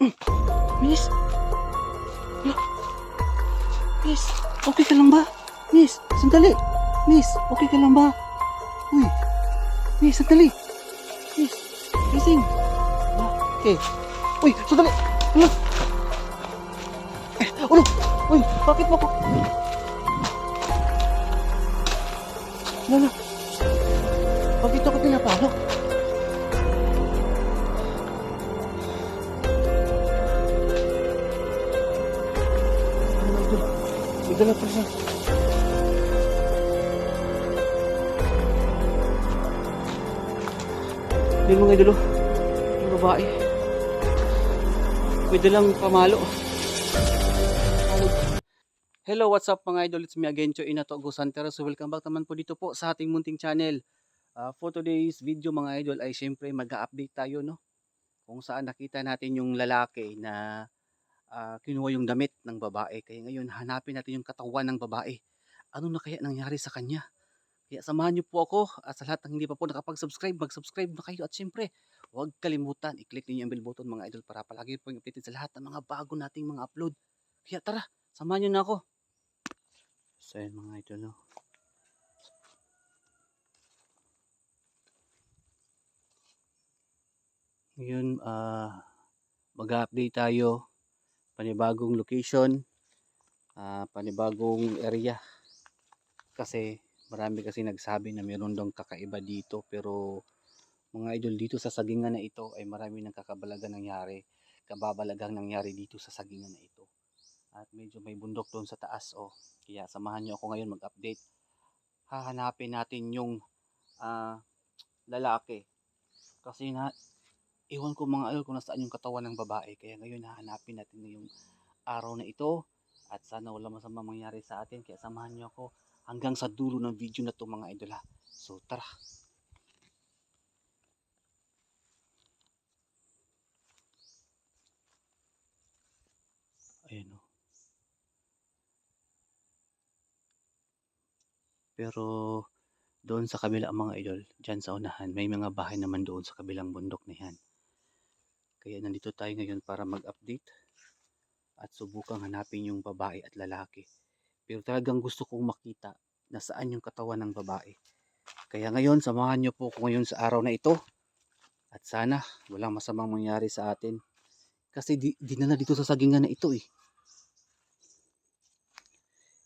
Miss? Miss, okay ka lang ba? Miss, sandali. Miss, okay ka lang ba? Uy. Miss, sandali. Miss. Hala, Okay. Uy, sandali. Hala. Eh, ulo. Uy, bakit mo ko? Hala. Bakit ako pinapalo? Dala pa siya. Yung mga idolo, yung babae. May dalang pamalo. Hello, what's up mga idol? It's me again, Cho Inato Gusantero. So welcome back naman po dito po sa ating munting channel. Ah, for today's video mga idol ay syempre mag-update tayo no. Kung saan nakita natin yung lalaki na ah, kinuha yung damit ng babae. Kaya ngayon hanapin natin yung katawan ng babae. Ano na kaya nangyari sa kanya? Kaya samahan niyo po ako at sa lahat ng hindi pa po nakapag-subscribe, mag-subscribe na kayo at syempre huwag kalimutan, i-click niyo yung bell button mga idol para palagi po yung updated sa lahat ng mga bago nating mga upload. Kaya tara, samahan niyo na ako. So yun mga idol no. Ngayon, ah mag-update tayo. Panibagong location, ah panibagong area. Kasi marami kasi nagsabi na meron daw kakaiba dito pero mga idol dito sa sagingan na ito ay marami ng kakabalagan nangyari. Kababalagang nangyari dito sa sagingan na ito. At medyo may bundok doon sa taas oh. Kaya samahan niyo ako ngayon mag-update. Hahanapin natin yung ah, lalaki. Kasi na iwan ko mga idol kung nasaan yung katawan ng babae. Kaya ngayon hahanapin natin ngayong araw na ito. At sana wala masamang mangyari sa atin. Kaya samahan niyo ako hanggang sa dulo ng video na to mga idol. So tara. Ayan o. Pero doon sa kabila mga idol, dyan sa unahan, may mga bahay naman doon sa kabilang bundok na yan. Kaya nandito tayo ngayon para mag-update at subukang hanapin yung babae at lalaki. Pero talagang gusto kong makita na saan yung katawan ng babae. Kaya ngayon, samahan niyo po ako ngayon sa araw na ito. At sana walang masamang mangyari sa atin. Kasi di, dinala dito sa sagingan na ito eh.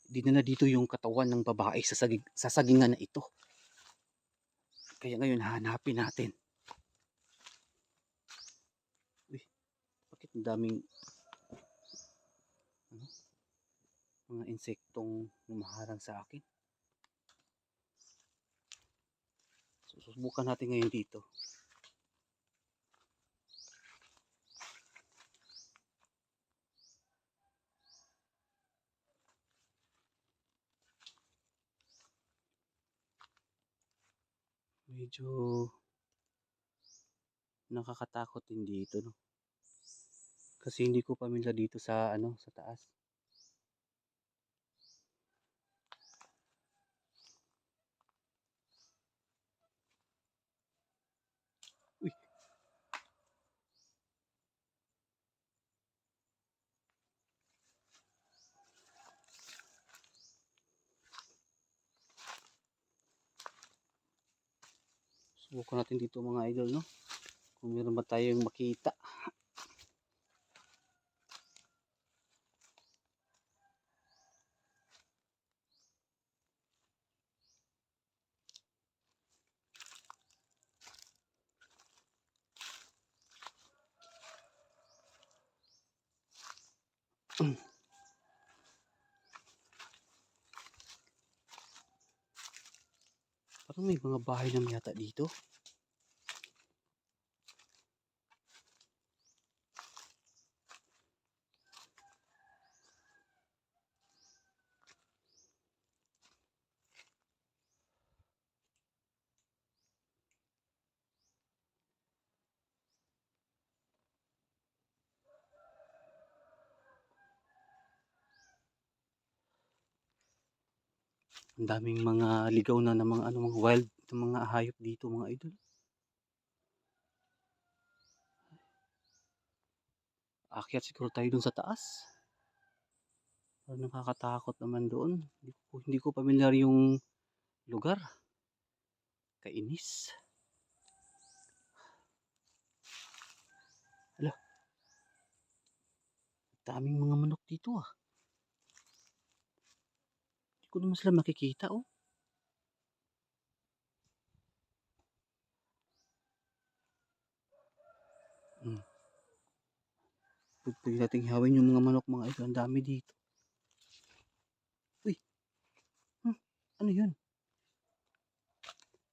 Dinala dito yung katawan ng babae sa, saging, sa sagingan na ito. Kaya ngayon hanapin natin. Uy, bakit ang daming ano, mga insektong lumaharang sa akin? Susubukan natin ngayon dito. Medyo nakakatakot din dito, no? Kasi hindi ko pamilyar dito sa ano, sa taas. Uy. Subukan natin dito mga idol, no? Kung meron ba tayong makita. Parang may mga bahay naman yata dito. Ang daming mga ligaw na ng mga ano mga wild ng mga hayop dito mga idol. Akyat siguro tayo dun sa taas. Parang nakakatakot naman doon. Hindi ko, hindi ko pamilyar yung lugar. Kainis. Hala. Daming mga manok dito ah. Ko naman sila makikita oh. Hmm. Pwede nating ihawin yung mga manok mga idol. Ang dami dito. Uy. Hmm. Ano yun?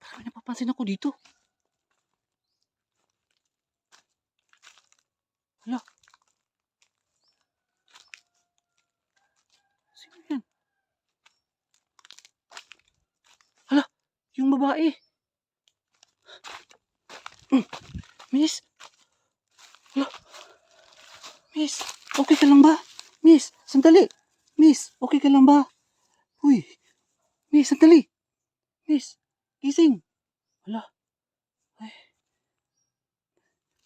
Parang may napapansin ako dito. Hala. Sino yan? Hala. Yung babae. Hmm. Miss. Hala. Miss, okay ka lang ba? Miss, sandali. Miss, okay ka lang ba? Uy. Miss, sandali. Miss, gising. Hala. Ay.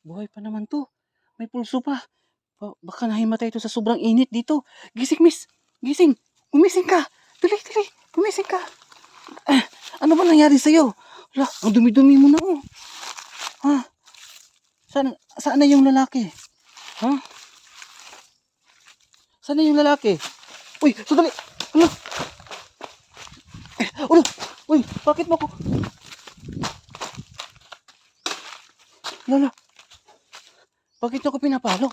Buhay pa naman to. May pulso pa. Ba- baka nahimatay ito sa sobrang init dito. Gising, miss. Gising. Gumising ka. Dali, dali. Gumising ka. Eh, ano ba nangyari sa'yo? Hala, ang dumi-dumi mo na oh. Ha? Saan, saan na yung lalaki? Ha? Saan na yung lalaki? Uy, sandali! Hala! Eh, ulo! Uy, bakit mo ko? Lala! Bakit ako pinapalo?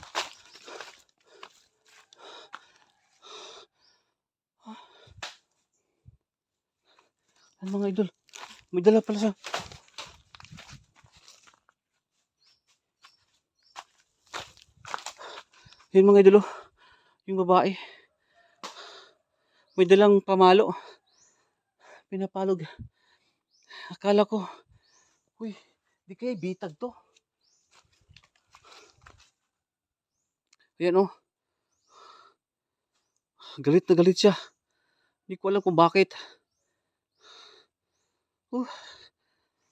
Ano mga idol? May dala pala siya. Yun mga idol, oh. yung babae. May dalang pamalo. Pinapalog. Akala ko, uy, di kaya bitag to. Ayan oh. Galit na galit siya. Hindi ko alam kung bakit. Uh,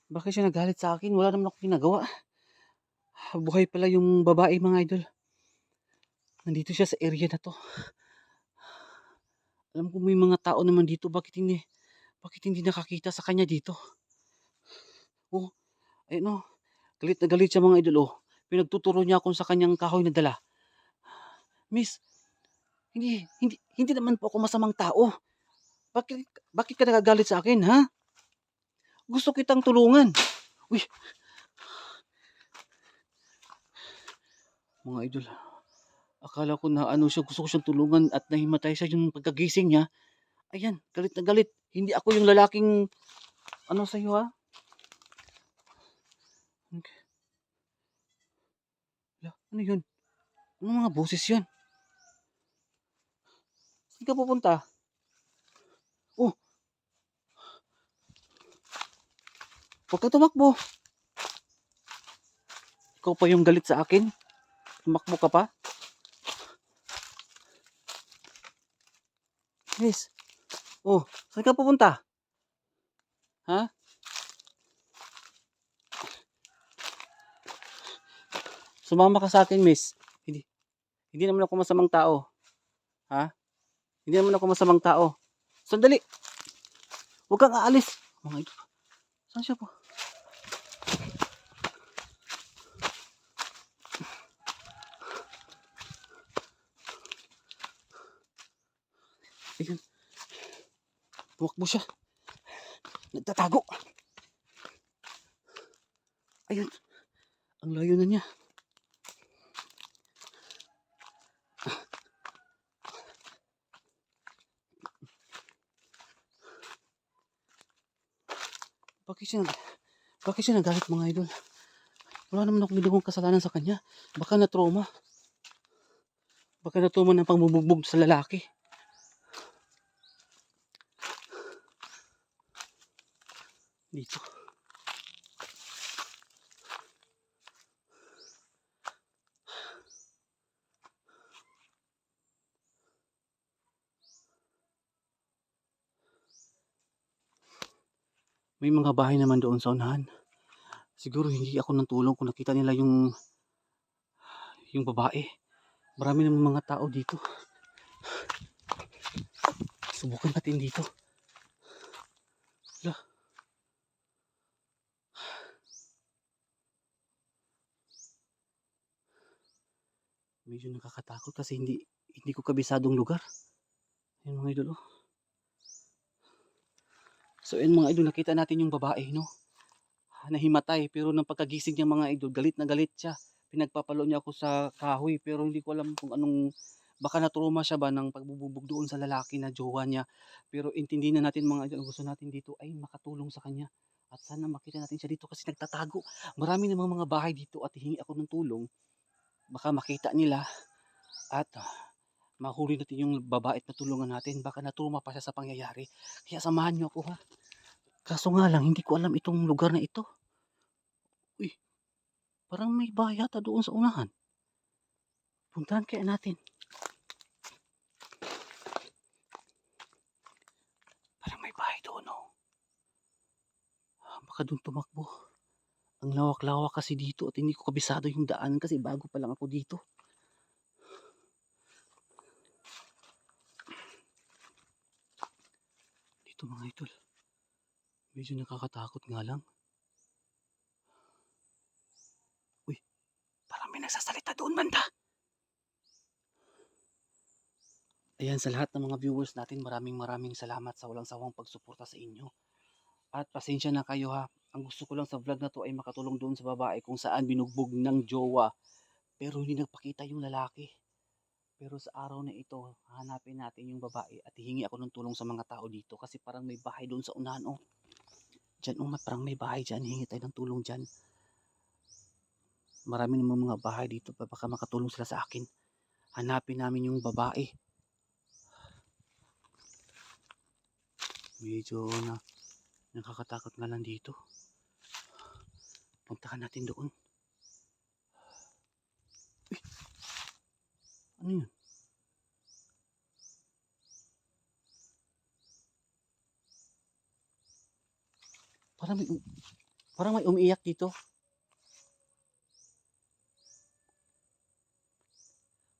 bakit siya nagalit sa akin? Wala naman ako ginagawa. Buhay pala yung babae mga idol. Nandito siya sa area na to. Alam ko may mga tao naman dito. Bakit hindi, bakit hindi nakakita sa kanya dito? Oh, ayun oh. Galit na galit siya mga idol oh. Pinagtuturo niya akong sa kanyang kahoy na dala. Miss, hindi, hindi, hindi naman po ako masamang tao. Bakit, bakit ka nagagalit sa akin, ha? Gusto kitang tulungan. Uy. Mga idol, akala ko na ano siya, gusto ko siyang tulungan at nahimatay siya yung pagkagising niya. Ayan, galit na galit. Hindi ako yung lalaking, ano sa'yo ha? Okay. Ano yun? Anong mga boses yun? Saan ka pupunta? Oh. Huwag ka tumakbo. Ikaw pa yung galit sa akin? Tumakbo ka pa? Miss. Oh, saan ka pupunta? Ha? Sumama ka sa akin, miss. Hindi. Hindi naman ako masamang tao. Ha? Hindi naman ako masamang tao. Sandali. Huwag kang aalis. Mga ito. Saan siya po? Ayun. Tumakbo siya. Nagtatago. Ayun. Ang layo na niya. Bakit siya, bakit siya nagalit mga idol? Wala naman akong ginawang kasalanan sa kanya. Baka na trauma. Baka na trauma ng pangbubugbog sa lalaki. Dito. May mga bahay naman doon sa unahan. Siguro hindi ako ng tulong kung nakita nila yung yung babae. Marami namang mga tao dito. Subukan natin dito. Medyo nakakatakot kasi hindi hindi ko kabisadong lugar. Ayun mga idol oh. So ayun mga idol nakita natin yung babae no. Nahimatay pero nang pagkagising niya mga idol galit na galit siya. Pinagpapalo niya ako sa kahoy pero hindi ko alam kung anong baka natruma siya ba ng pagbububog doon sa lalaki na jowa niya. Pero intindi na natin mga idol, gusto natin dito ay makatulong sa kanya. At sana makita natin siya dito kasi nagtatago. Marami namang mga bahay dito at hihingi ako ng tulong. Baka makita nila at ah, mahuli natin yung babae at natulungan natin. Baka natruma pa siya sa pangyayari. Kaya samahan niyo ako ha. Kaso nga lang, hindi ko alam itong lugar na ito. Uy, parang may bahay yata doon sa unahan. Puntahan kaya natin. Parang may bahay doon, oh. Ah, Baka doon tumakbo. Ang lawak-lawak kasi dito at hindi ko kabisado yung daan kasi bago pa lang ako dito. Dito mga idol. Medyo nakakatakot nga lang. Uy, parang may nagsasalita doon banda. Ayan sa lahat ng mga viewers natin, maraming maraming salamat sa walang sawang pagsuporta sa inyo. At pasensya na kayo ha. Ang gusto ko lang sa vlog na to ay makatulong doon sa babae kung saan binugbog ng jowa. Pero hindi nagpakita yung lalaki. Pero sa araw na ito, hanapin natin yung babae at hihingi ako ng tulong sa mga tao dito kasi parang may bahay doon sa unahan oh. Diyan oh, parang may bahay dyan. Hingi tayo ng tulong dyan. Marami namang mga bahay dito baka makatulong sila sa akin. Hanapin namin yung babae. Medyo na nakakatakot nga lang dito. Puntahan natin doon. Uy! Ano yun? Parang may, um- parang may umiiyak dito.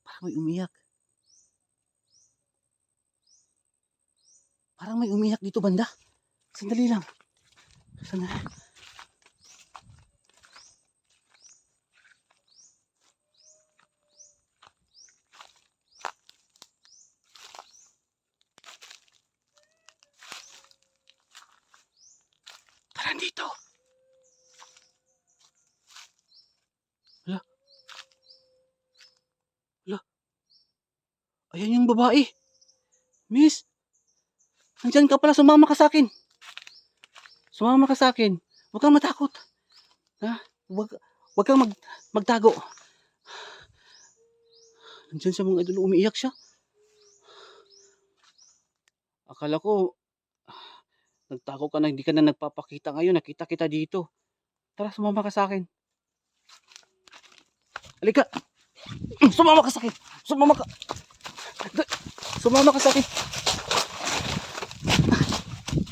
Parang may umiiyak. Parang may umiiyak dito banda. Sandali lang. Sandali. Parang dito. Hala. Hala. Ayan yung babae. Miss. Nandyan ka pala, sumama ka sa akin. Sumama ka sa akin. Huwag kang matakot. Ha? Huwag, huwag kang mag, magtago. Nandyan siya mga idol, umiiyak siya. Akala ko, nagtago ka na, hindi ka na nagpapakita ngayon. Nakita kita dito. Tara, sumama ka sa akin. Halika. Sumama ka sa akin. Sumama ka. Sumama ka sa akin.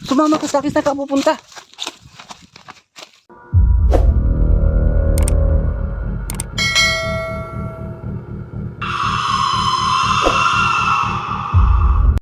Sumama ka sa akin, saan ka pupunta?